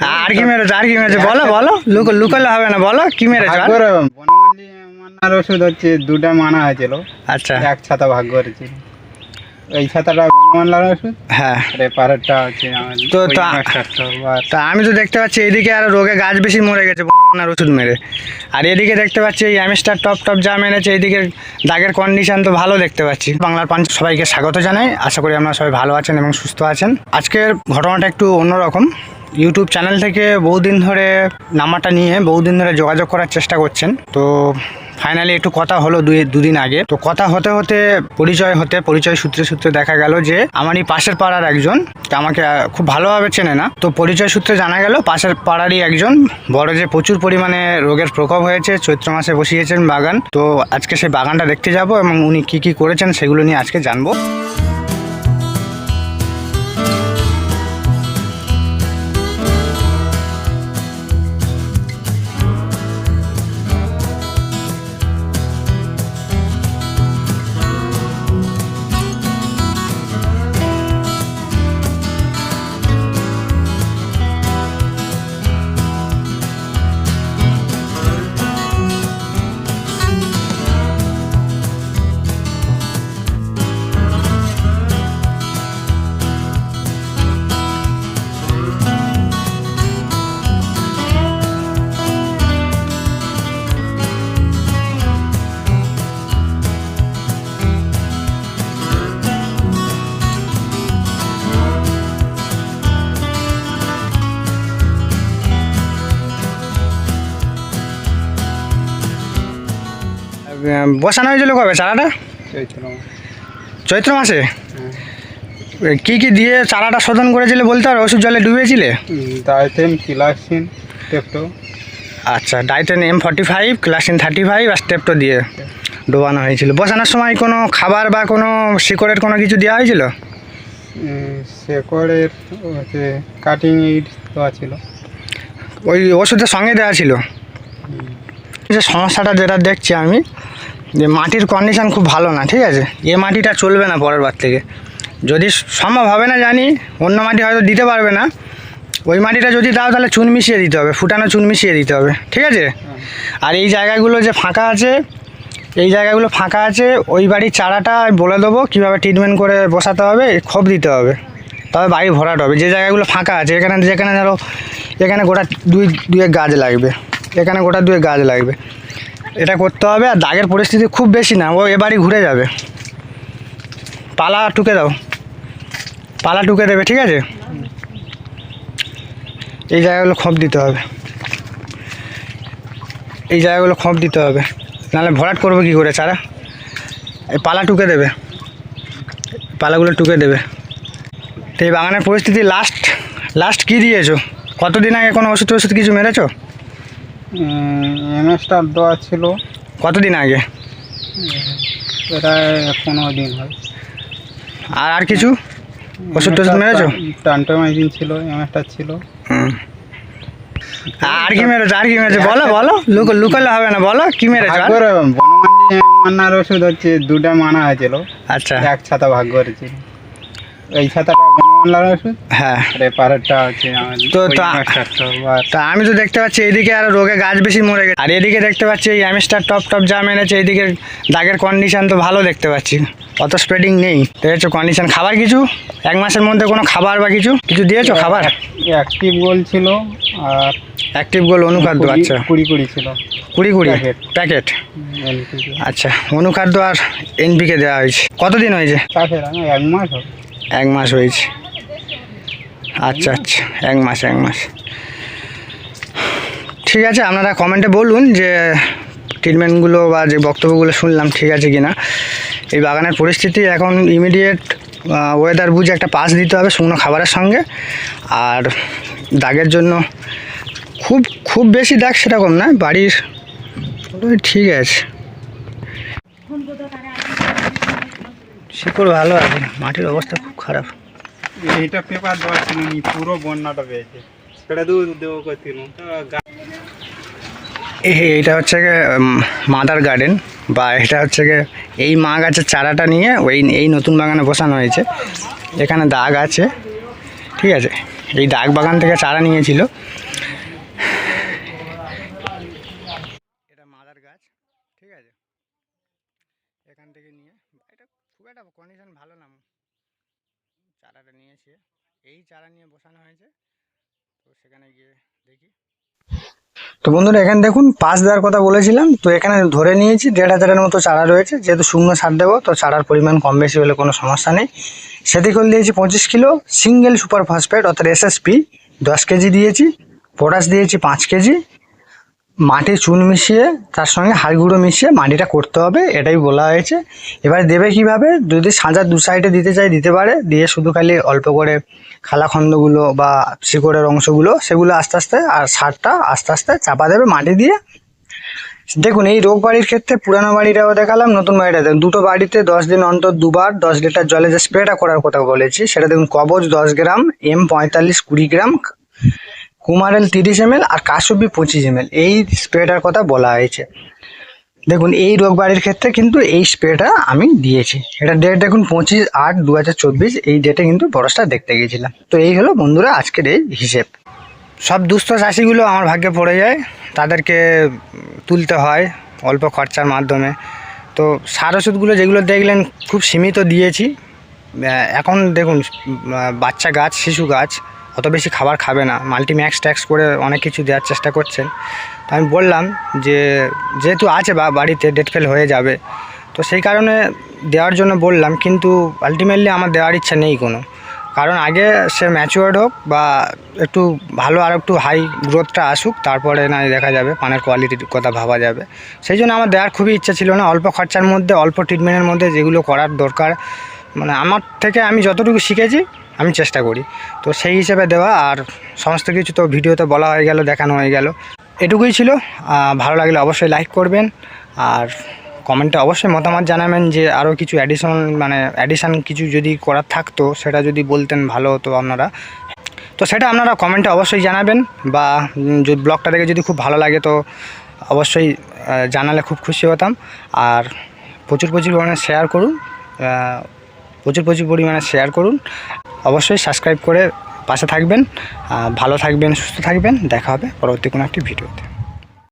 আর কি মেরেছো আর কি মেরেছো? বলো বলো। লুক লুকালে হবে না বলো কি মেরেছো মান্নার ওষুধ হচ্ছে দুটা মানা হয়েছিল। আচ্ছা। এক ছাতা ভাগ করেছিল এই ছাতাটা ওষুধ? হ্যাঁ। হচ্ছে তো- আমি তো দেখতে পাচ্ছি এইদিকে আর রোগে গাছ বেশি মরে গেছে বনার ওষুধ মেরে। আর এদিকে দেখতে পাচ্ছি এই অ্যামিস্টার টপ টপ যা মেরেছে এইদিকে দাগের কন্ডিশন তো ভালো দেখতে পাচ্ছি। বাংলার পাঞ্চ সবাইকে স্বাগত জানাই। আশা করি আপনারা সবাই ভালো আছেন এবং সুস্থ আছেন। আজকের ঘটনাটা একটু অন্যরকম। ইউটিউব চ্যানেল থেকে বহুদিন ধরে নাম্বারটা নিয়ে বহুদিন ধরে যোগাযোগ করার চেষ্টা করছেন। তো ফাইনালি একটু কথা হলো দুই, দুদিন আগে। তো কথা হতে হতে পরিচয় হতে, পরিচয় সূত্রে সূত্রে দেখা গেল যে আমারই পাশের পাড়ার একজন, তা আমাকে খুব ভালোভাবে চেনে না। তো পরিচয় সূত্রে জানা গেল পাশের পাড়ারই একজন, বড় যে প্রচুর পরিমাণে রোগের প্রকোপ হয়েছে, চৈত্র মাসে বসিয়েছেন বাগান। তো আজকে সেই বাগানটা দেখতে যাব এবং উনি কি কি করেছেন সেগুলো নিয়ে আজকে জানব। বসানো হয়েছিল কবে? চারাটা? চৈত্র মাসে। হ্যাঁ। কি কি দিয়ে চারাটা শোধন করেছিলে বলতে? আর ওষুধ জলে ডুবিয়েছিলে? কিলাক্সিন টেপটো। আচ্ছা ডাইটেন এম ফর্টি ফাইভ ক্লাসিন থার্টি ফাইভ আর স্টেপটো দিয়ে ডোবানো হয়েছিল। বসানোর সময় কোনো খাবার বা কোনো শিকড়ের কোনো কিছু দেওয়া হয়েছিল? শেকড়ের কাটিং এইড দেওয়া ছিল। ওই ওষুধের সঙ্গে দেওয়া ছিল? যে সমস্যাটা যেটা দেখছি আমি, যে মাটির কন্ডিশান খুব ভালো না, ঠিক আছে? এ মাটিটা চলবে না পরের বার থেকে। যদি সম্ভব হবে না জানি, অন্য মাটি হয়তো দিতে পারবে না। ওই মাটিটা যদি দাও, তাহলে চুন মিশিয়ে দিতে হবে, ফুটানো চুন মিশিয়ে দিতে হবে, ঠিক আছে? আর এই জায়গাগুলো যে ফাঁকা আছে, এই জায়গাগুলো ফাঁকা আছে, ওই বাড়ির চারাটা বলে দেবো, কীভাবে ট্রিটমেন্ট করে বসাতে হবে, খোপ দিতে হবে। তবে বাড়ি ভরাট হবে, যে জায়গাগুলো ফাঁকা আছে, এখানে যেখানে ধরো, এখানে গোটা দুই, দুয়েক গাছ লাগবে। এখানে গোটা দুয়ে গাছ লাগবে। এটা করতে হবে আর দাগের পরিস্থিতি খুব বেশি না, ও এ বাড়ি ঘুরে যাবে। পালা টুকে দাও। পালা টুকে দেবে, ঠিক আছে? এই জায়গাগুলো খোপ দিতে হবে। এই জায়গাগুলো খোপ দিতে হবে। নাহলে ভরাট করবে কী করে চারা? এই পালা টুকে দেবে। পালাগুলো টুকে দেবে। তো এই বাগানের পরিস্থিতি লাস্ট লাস্ট কী দিয়েছ? কতদিন আগে কোনো ওষুধ ওষুধ কিছু মেরেছো? এমএসটার দেওয়া ছিল। কতদিন আগে? প্রায় পনেরো দিন হয়। আর আর কিছু? ওষুধ টষুধ মেরেছো? টান্টোমাইজিন ছিল এমএসটার ছিল। আর কি মেরেছো? আর কি মেরেছো? বলো বলো। লুক লুকালে হবে না বলো। কি মেরেছো? করে মান্নার ওষুধ হচ্ছে দুটা মানা হয়েছিল। আচ্ছা। এক ছাতা ভাগ করেছিল এই ছাতাটা হ্যাঁ। হচ্ছে তো- আমি তো দেখতে পাচ্ছি এইদিকে আর রোগে গাছ বেশি মরে গেছে। আর এদিকে দেখতে পাচ্ছি এই অ্যামিস্টার টপ টপ যা মেরেছে এইদিকে দাগের কন্ডিশন তো ভালো দেখতে পাচ্ছি। অত স্প্রেডিং নেই। দেখেছ কন্ডিশন খাবার কিছু? এক মাসের মধ্যে কোনো খাবার বা কিছু? কিছু দিয়েছ খাবার? অ্যাক্টিভ গোল ছিল আর অ্যাক্টিভ গোল অনুখাদ্য আচ্ছা। কুড়ি কুড়ি ছিল। কুড়ি কুড়ি? প্যাকেট। আচ্ছা অনুখাদ্য আর এনপিকে দেওয়া হয়েছে। কতদিন হয়েছে? এক মাস এক মাস হয়েছে। আচ্ছা আচ্ছা এক মাস এক মাস। ঠিক আছে, আপনারা কমেন্টে বলুন যে ট্রিটমেন্টগুলো বা যে বক্তব্যগুলো শুনলাম ঠিক আছে কি না এই বাগানের পরিস্থিতি এখন ইমিডিয়েট ওয়েদার বুঝে একটা পাস দিতে হবে শুকনো খাবারের সঙ্গে। আর দাগের জন্য খুব খুব বেশি দাগ সেরকম না, বাড়ির ঠিক আছে। শিকড় ভালো আছে, মাটির অবস্থা খুব খারাপ। এইটা পেপার দেওয়া ছিল নি পুরো বন্যাটা পেয়েছে। সেটা দেবো দেবো করছিল। এটা হচ্ছে গিয়ে মাদার গার্ডেন বা এটা হচ্ছে গিয়ে এই মা গাছের চারাটা নিয়ে ওই এই নতুন বাগানে বসানো হয়েছে। এখানে দাগ আছে ঠিক আছে? এই দাগ বাগান থেকে চারা নিয়েছিল এটা মাদার গাছ ঠিক আছে এখান থেকে নিয়ে এটা খুব একটা কন্ডিশন ভালো না চারাটা নিয়েছে এই চারা নিয়ে বসানো হয়েছে। তো সেখানে গিয়ে দেখি। তো বন্ধুরা, এখানে দেখুন, পাঁচ দেওয়ার কথা বলেছিলাম। তো এখানে ধরে নিয়েছি, দেড় হাজারের মতো চারা রয়েছে। যেহেতু শুকনো সার দেবো, তো চারার পরিমাণ কম বেশি হলে কোনো সমস্যা নেই। সেদিকল দিয়েছি পঁচিশ কিলো। সিঙ্গেল সুপার ফসফেট, অর্থাৎ এসএসপি দশ কেজি দিয়েছি। পটাশ দিয়েছি পাঁচ কেজি। মাটি চুন মিশিয়ে, তার সঙ্গে হাড় গুঁড়ো মিশিয়ে মাটিটা করতে হবে, এটাই বলা হয়েছে। এবার দেবে কীভাবে? যদি সাঁজার দু সাইডে দিতে চাই দিতে পারে। দিয়ে শুধু খালি অল্প করে খালাখন্দগুলো বা শিকড়ের অংশগুলো, সেগুলো আস্তে আস্তে আর সারটা আস্তে আস্তে চাপা দেবে মাটি দিয়ে। দেখুন, এই রোগ বাড়ির ক্ষেত্রে পুরানো বাড়িটাও দেখালাম, নতুন বাড়িটা দেখুন দুটো বাড়িতে দশ দিন অন্তর দুবার দশ লিটার জলে যে স্প্রেটা করার কথা বলেছি, সেটা দেখুন কবচ দশ গ্রাম, এম পঁয়তাল্লিশ কুড়ি গ্রাম কুমারেল তিরিশ এম আর কাশুবি পঁচিশ এম এই স্প্রেটার কথা বলা হয়েছে। দেখুন, এই রোগ বাড়ির ক্ষেত্রে কিন্তু এই স্প্রেটা আমি দিয়েছি। এটা ডেট দেখুন পঁচিশ আট দু এই ডেটে কিন্তু বরসটা দেখতে গিয়েছিলাম। তো এই হলো বন্ধুরা আজকের এই হিসেব। সব দুস্থ চাষিগুলো আমার ভাগ্যে পড়ে যায়। তাদেরকে তুলতে হয় অল্প খরচার মাধ্যমে। তো সার ওষুধগুলো যেগুলো দেখলেন খুব সীমিত দিয়েছি। এখন দেখুন বাচ্চা গাছ, শিশু গাছ। অত বেশি খাবার খাবে না। মাল্টিম্যাক্স ট্যাক্স করে অনেক কিছু দেওয়ার চেষ্টা করছেন। তো আমি বললাম যে, যেহেতু আছে বা বাড়িতে ডেট ফেল হয়ে যাবে, তো সেই কারণে দেওয়ার জন্য বললাম, কিন্তু আলটিমেটলি আমার দেওয়ার ইচ্ছা নেই কোনো। কারণ আগে সে ম্যাচিওর্ড হোক বা একটু ভালো আর একটু হাই গ্রোথটা আসুক, তারপরে না দেখা যাবে, পানের কোয়ালিটির কথা ভাবা যাবে। সেই জন্য আমার দেওয়ার খুবই ইচ্ছা ছিল না। অল্প খরচার মধ্যে, অল্প ট্রিটমেন্টের মধ্যে যেগুলো করার দরকার মানে আমার থেকে আমি যতটুকু শিখেছি আমি চেষ্টা করি। তো সেই হিসেবে দেওয়া আর সমস্ত কিছু তো ভিডিওতে বলা হয়ে গেল, দেখানো হয়ে গেল। এটুকুই ছিল। ভালো লাগলে অবশ্যই লাইক করবেন আর কমেন্টে অবশ্যই মতামত জানাবেন যে আরও কিছু অ্যাডিশন মানে অ্যাডিশন কিছু যদি করার থাকতো, সেটা যদি বলতেন ভালো হতো আপনারা। তো সেটা আপনারা কমেন্টে অবশ্যই জানাবেন বা ব্লগটা দেখে যদি খুব ভালো লাগে তো অবশ্যই জানালে খুব খুশি হতাম। আর প্রচুর প্রচুর পরিমাণে শেয়ার করুন। প্রচুর প্রচুর পরিমাণে শেয়ার করুন। অবশ্যই সাবস্ক্রাইব করে পাশে থাকবেন ভালো থাকবেন, সুস্থ থাকবেন। দেখা হবে পরবর্তী কোনো একটি ভিডিওতে।